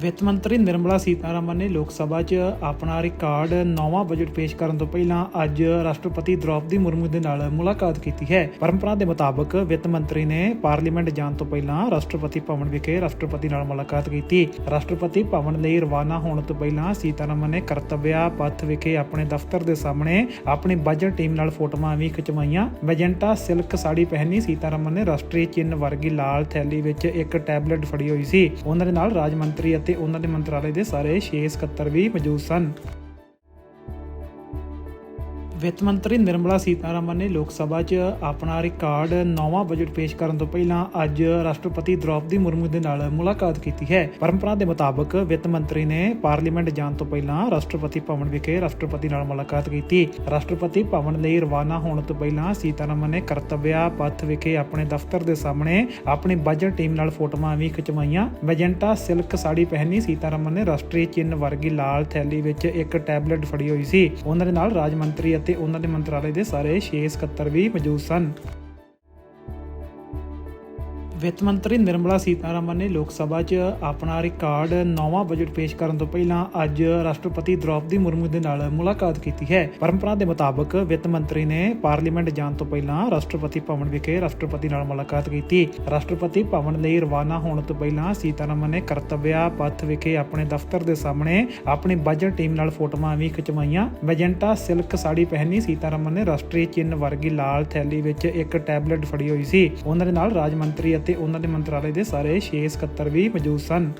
ਵਿੱਤ ਮੰਤਰੀ ਨਿਰਮਲਾ ਸੀਤਾਰਮਨ ਨੇ ਲੋਕ ਸਭਾ 'ਚ ਆਪਣਾ ਰਿਕਾਰਡ ਨੌਵਾਂ ਬਜਟ ਪੇਸ਼ ਕਰਨ ਤੋਂ ਪਹਿਲਾਂ ਅੱਜ ਰਾਸ਼ਟਰਪਤੀ ਦ੍ਰੌਪਦੀ ਮੁਰਮੂ ਦੇ ਨਾਲ ਮੁਲਾਕਾਤ ਕੀਤੀ ਹੈ। ਪਰੰਪਰਾ ਦੇ ਮੁਤਾਬਕ ਵਿੱਤ ਮੰਤਰੀ ਨੇ ਪਾਰਲੀਮੈਂਟ ਜਾਣ ਤੋਂ ਪਹਿਲਾਂ ਰਾਸ਼ਟਰਪਤੀ ਭਵਨ ਵਿਖੇ ਰਾਸ਼ਟਰਪਤੀ ਨਾਲ ਮੁਲਾਕਾਤ ਕੀਤੀ। ਰਾਸ਼ਟਰਪਤੀ ਭਵਨ ਲਈ ਰਵਾਨਾ ਹੋਣ ਤੋਂ ਪਹਿਲਾਂ ਸੀਤਾਰਮਨ ਨੇ ਕਰਤੱਵਿਆ ਪਥ ਵਿਖੇ ਆਪਣੇ ਦਫ਼ਤਰ ਦੇ ਸਾਹਮਣੇ ਆਪਣੀ ਬਜਟ ਟੀਮ ਨਾਲ ਫੋਟੋਆਂ ਵੀ ਖਿਚਵਾਈਆਂ। ਮੈਜੈਂਟਾ ਸਿਲਕ ਸਾੜੀ ਪਹਿਨੀ ਸੀਤਾਰਮਨ ਨੇ ਰਾਸ਼ਟਰੀ ਚਿੰਨ੍ਹ ਵਰਗੀ ਲਾਲ ਥੈਲੀ ਵਿੱਚ ਇੱਕ ਟੈਬਲੇਟ ਫੜੀ ਹੋਈ ਸੀ। ਉਹਨਾਂ ਦੇ ਨਾਲ ਰਾਜ ਮੰਤਰੀ ਅਤੇ ਉਹਨਾਂ ਦੇ ਮੰਤਰਾਲੇ ਦੇ ਸਾਰੇ 6 ਸਕੱਤਰ ਵੀ ਮੌਜੂਦ ਸਨ। ਵਿੱਤ ਮੰਤਰੀ ਨਿਰਮਲਾ ਸੀਤਾਰਮਨ ਨੇ ਲੋਕ ਸਭਾ 'ਚ ਆਪਣਾ ਰਿਕਾਰਡ ਨੌਵਾਂ ਬਜਟ ਪੇਸ਼ ਕਰਨ ਤੋਂ ਪਹਿਲਾਂ ਅੱਜ ਰਾਸ਼ਟਰਪਤੀ ਦ੍ਰੌਪਦੀ ਮੁਰਮੂ ਦੇ ਨਾਲ ਮੁਲਾਕਾਤ ਕੀਤੀ ਹੈ। ਪਰੰਪਰਾ ਦੇ ਮੁਤਾਬਕ ਵਿੱਤ ਮੰਤਰੀ ਨੇ ਪਾਰਲੀਮੈਂਟ ਜਾਣ ਤੋਂ ਪਹਿਲਾਂ ਰਾਸ਼ਟਰਪਤੀ ਭਵਨ ਵਿਖੇ ਰਾਸ਼ਟਰਪਤੀ ਨਾਲ ਮੁਲਾਕਾਤ ਕੀਤੀ। ਰਾਸ਼ਟਰਪਤੀ ਭਵਨ ਲਈ ਰਵਾਨਾ ਹੋਣ ਤੋਂ ਪਹਿਲਾਂ ਸੀਤਾਰਮਨ ਨੇ ਕਰਤੱਵਿਆ ਪਥ ਵਿਖੇ ਆਪਣੇ ਦਫ਼ਤਰ ਦੇ ਸਾਹਮਣੇ ਆਪਣੀ ਬਜਟ ਟੀਮ ਨਾਲ ਫੋਟੋਆਂ ਵੀ ਖਿਚਵਾਈਆਂ। ਮੈਜੈਂਟਾ ਸਿਲਕ ਸਾੜੀ ਪਹਿਨੀ ਸੀਤਾਰਮਨ ਨੇ ਰਾਸ਼ਟਰੀ ਚਿੰਨ੍ਹ ਵਰਗੀ ਲਾਲ ਥੈਲੀ ਵਿੱਚ ਇੱਕ ਟੈਬਲੇਟ ਫੜੀ ਹੋਈ ਸੀ। ਉਹਨਾਂ ਦੇ ਨਾਲ ਰਾਜ ਮੰਤਰੀ ਅਤੇ ਉਹਨਾਂ ਦੇ ਮੰਤਰਾਲੇ ਦੇ ਸਾਰੇ 6 ਸਕੱਤਰ ਵੀ ਮੌਜੂਦ ਸਨ। ਵਿੱਤ ਮੰਤਰੀ ਨਿਰਮਲਾ ਸੀਤਾਰਮਨ ਨੇ ਲੋਕ ਸਭਾ 'ਚ ਆਪਣਾ ਰਿਕਾਰਡ ਨੌਵਾਂ ਬਜਟ ਪੇਸ਼ ਕਰਨ ਤੋਂ ਪਹਿਲਾਂ ਅੱਜ ਰਾਸ਼ਟਰਪਤੀ ਦ੍ਰੌਪਦੀ ਮੁਰਮੂ ਦੇ ਨਾਲ ਮੁਲਾਕਾਤ ਕੀਤੀ ਹੈ। ਪਰੰਪਰਾ ਦੇ ਮੁਤਾਬਕ ਵਿੱਤ ਮੰਤਰੀ ਨੇ ਪਾਰਲੀਮੈਂਟ ਜਾਣ ਤੋਂ ਪਹਿਲਾਂ ਰਾਸ਼ਟਰਪਤੀ ਭਵਨ ਵਿਖੇ ਰਾਸ਼ਟਰਪਤੀ ਨਾਲ ਮੁਲਾਕਾਤ ਕੀਤੀ। ਰਾਸ਼ਟਰਪਤੀ ਭਵਨ ਲਈ ਰਵਾਨਾ ਹੋਣ ਤੋਂ ਪਹਿਲਾਂ ਸੀਤਾਰਮਨ ਨੇ ਕਰਤੱਵਿਆ ਪਥ ਵਿਖੇ ਆਪਣੇ ਦਫ਼ਤਰ ਦੇ ਸਾਹਮਣੇ ਆਪਣੀ ਬਜਟ ਟੀਮ ਨਾਲ ਫੋਟੋਆਂ ਵੀ ਖਿਚਵਾਈਆਂ। ਮੈਜੈਂਟਾ ਸਿਲਕ ਸਾੜੀ ਪਹਿਨੀ ਸੀਤਾਰਮਨ ਨੇ ਰਾਸ਼ਟਰੀ ਚਿੰਨ੍ਹ ਵਰਗੀ ਲਾਲ ਥੈਲੀ ਵਿੱਚ ਇੱਕ ਟੈਬਲੇਟ ਫੜੀ ਹੋਈ ਸੀ। ਉਹਨਾਂ ਦੇ ਨਾਲ ਰਾਜ ਮੰਤਰੀ ਅਤੇ ਉਹਨਾਂ ਦੇ ਮੰਤਰਾਲੇ ਦੇ ਸਾਰੇ 6 ਸਕੱਤਰ ਵੀ ਮੌਜੂਦ ਸਨ।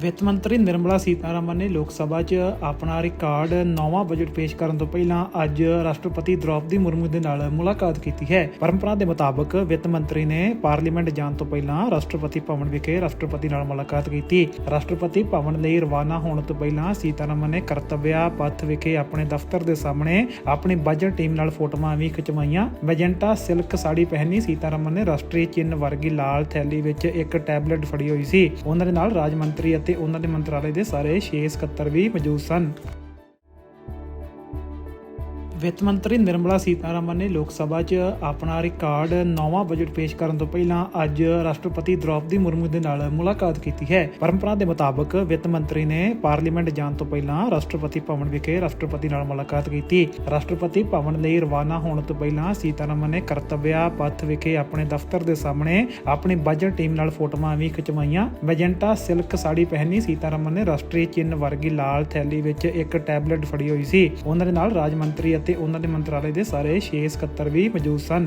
ਵਿੱਤ ਮੰਤਰੀ ਨਿਰਮਲਾ ਸੀਤਾਰਮਨ ਨੇ ਲੋਕ ਸਭਾ 'ਚ ਆਪਣਾ ਰਿਕਾਰਡ ਨੌਵਾਂ ਬਜਟ ਪੇਸ਼ ਕਰਨ ਤੋਂ ਪਹਿਲਾਂ ਅੱਜ ਰਾਸ਼ਟਰਪਤੀ ਦ੍ਰੌਪਦੀ ਮੁਰਮੂ ਦੇ ਨਾਲ ਮੁਲਾਕਾਤ ਕੀਤੀ ਹੈ। ਪਰੰਪਰਾ ਦੇ ਮੁਤਾਬਕ ਵਿੱਤ ਮੰਤਰੀ ਨੇ ਪਾਰਲੀਮੈਂਟ ਜਾਣ ਤੋਂ ਪਹਿਲਾਂ ਰਾਸ਼ਟਰਪਤੀ ਭਵਨ ਵਿਖੇ ਰਾਸ਼ਟਰਪਤੀ ਨਾਲ ਮੁਲਾਕਾਤ ਕੀਤੀ। ਰਾਸ਼ਟਰਪਤੀ ਭਵਨ ਲਈ ਰਵਾਨਾ ਹੋਣ ਤੋਂ ਪਹਿਲਾਂ ਸੀਤਾਰਮਨ ਨੇ ਕਰਤੱਵਿਆ ਪਥ ਵਿਖੇ ਆਪਣੇ ਦਫ਼ਤਰ ਦੇ ਸਾਹਮਣੇ ਆਪਣੀ ਬਜਟ ਟੀਮ ਨਾਲ ਫੋਟੋਆਂ ਵੀ ਖਿਚਵਾਈਆਂ। ਮੈਜੈਂਟਾ ਸਿਲਕ ਸਾੜੀ ਪਹਿਨੀ ਸੀਤਾਰਮਨ ਨੇ ਰਾਸ਼ਟਰੀ ਚਿੰਨ੍ਹ ਵਰਗੀ ਲਾਲ ਥੈਲੀ ਵਿੱਚ ਇੱਕ ਟੈਬਲੇਟ ਫੜੀ ਹੋਈ ਸੀ। ਉਹਨਾਂ ਦੇ ਨਾਲ ਰਾਜ ਮੰਤਰੀ ਅਤੇ ਉਹਨਾਂ ਦੇ ਮੰਤਰਾਲੇ ਦੇ ਸਾਰੇ 6 ਸਕੱਤਰ ਵੀ ਮੌਜੂਦ ਸਨ। ਵਿੱਤ ਮੰਤਰੀ ਨਿਰਮਲਾ ਸੀਤਾਰਮਨ ਨੇ ਲੋਕ ਸਭਾ 'ਚ ਆਪਣਾ ਰਿਕਾਰਡ ਨੌਵਾਂ ਬਜਟ ਪੇਸ਼ ਕਰਨ ਤੋਂ ਪਹਿਲਾਂ ਅੱਜ ਰਾਸ਼ਟਰਪਤੀ ਦ੍ਰੌਪਦੀ ਮੁਰਮੂ ਦੇ ਨਾਲ ਮੁਲਾਕਾਤ ਕੀਤੀ ਹੈ। ਪਰੰਪਰਾ ਦੇ ਮੁਤਾਬਕ ਵਿੱਤ ਮੰਤਰੀ ਨੇ ਪਾਰਲੀਮੈਂਟ ਜਾਣ ਤੋਂ ਪਹਿਲਾਂ ਰਾਸ਼ਟਰਪਤੀ ਭਵਨ ਵਿਖੇ ਰਾਸ਼ਟਰਪਤੀ ਨਾਲ ਮੁਲਾਕਾਤ ਕੀਤੀ। ਰਾਸ਼ਟਰਪਤੀ ਭਵਨ ਲਈ ਰਵਾਨਾ ਹੋਣ ਤੋਂ ਪਹਿਲਾਂ ਸੀਤਾਰਮਨ ਨੇ ਕਰਤੱਵਿਆ ਪਥ ਵਿਖੇ ਆਪਣੇ ਦਫ਼ਤਰ ਦੇ ਸਾਹਮਣੇ ਆਪਣੀ ਬਜਟ ਟੀਮ ਨਾਲ ਫੋਟੋਆਂ ਵੀ ਖਿਚਵਾਈਆਂ। ਮੈਜੈਂਟਾ ਸਿਲਕ ਸਾੜੀ ਪਹਿਨੀ ਸੀਤਾਰਮਨ ਨੇ ਰਾਸ਼ਟਰੀ ਚਿੰਨ੍ਹ ਵਰਗੀ ਲਾਲ ਥੈਲੀ ਵਿੱਚ ਇੱਕ ਟੈਬਲੇਟ ਫੜੀ ਹੋਈ ਸੀ। ਉਹਨਾਂ ਦੇ ਨਾਲ ਰਾਜ ਮੰਤਰੀ ਅਤੇ ਅਤੇ ਉਹਨਾਂ ਦੇ ਮੰਤਰਾਲੇ ਦੇ ਸਾਰੇ 6 ਸਕੱਤਰ ਵੀ ਮੌਜੂਦ ਸਨ।